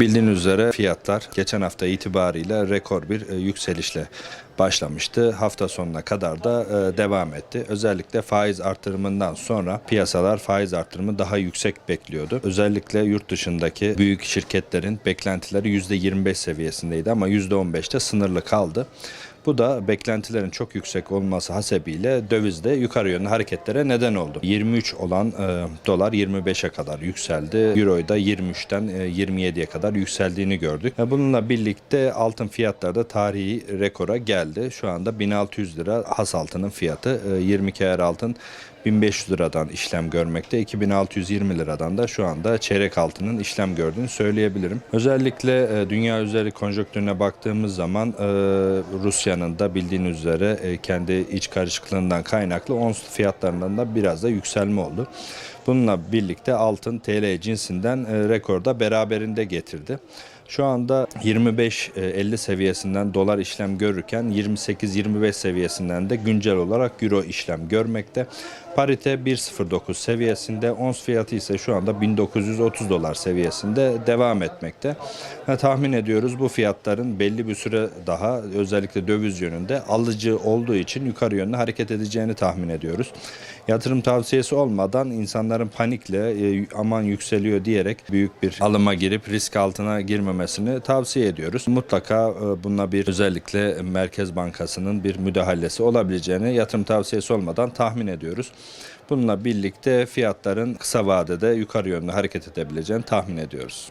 Bildiğiniz üzere fiyatlar geçen hafta itibariyle rekor bir e, yükselişle başlamıştı. Hafta sonuna kadar da e, devam etti. Özellikle faiz artırımından sonra piyasalar faiz artırımı daha yüksek bekliyordu. Özellikle yurt dışındaki büyük şirketlerin beklentileri %25 seviyesindeydi ama %15'te sınırlı kaldı. Bu da beklentilerin çok yüksek olması hasebiyle dövizde yukarı yönlü hareketlere neden oldu. 23 olan e, dolar 25'e kadar yükseldi. Euro'yu da 23'ten e, 27'ye kadar yükseldiğini gördük. E, bununla birlikte altın fiyatları da tarihi rekora geldi. Şu anda 1600 lira has altının fiyatı. E, 22 ayar altın 1500 liradan işlem görmekte. 2620 liradan da şu anda çeyrek altının işlem gördüğünü söyleyebilirim. Özellikle e, dünya üzeri konjonktürüne baktığımız zaman e, Rusya'nın da bildiğiniz üzere e, kendi iç karışıklığından kaynaklı ons fiyatlarından da biraz da yükselme oldu. Bununla birlikte altın TL cinsinden e, rekorda beraberinde getirdi. Şu anda 25-50 seviyesinden dolar işlem görürken 28-25 seviyesinden de güncel olarak euro işlem görmekte. Parite 1.09 seviyesinde, ons fiyatı ise şu anda 1930 dolar seviyesinde devam etmekte. Ha, tahmin ediyoruz bu fiyatların belli bir süre daha özellikle döviz yönünde alıcı olduğu için yukarı yönlü hareket edeceğini tahmin ediyoruz. Yatırım tavsiyesi olmadan insanların panikle e, aman yükseliyor diyerek büyük bir alıma girip risk altına girmemesini tavsiye ediyoruz. Mutlaka e, buna bir özellikle Merkez Bankası'nın bir müdahalesi olabileceğini yatırım tavsiyesi olmadan tahmin ediyoruz. Bununla birlikte fiyatların kısa vadede yukarı yönlü hareket edebileceğini tahmin ediyoruz.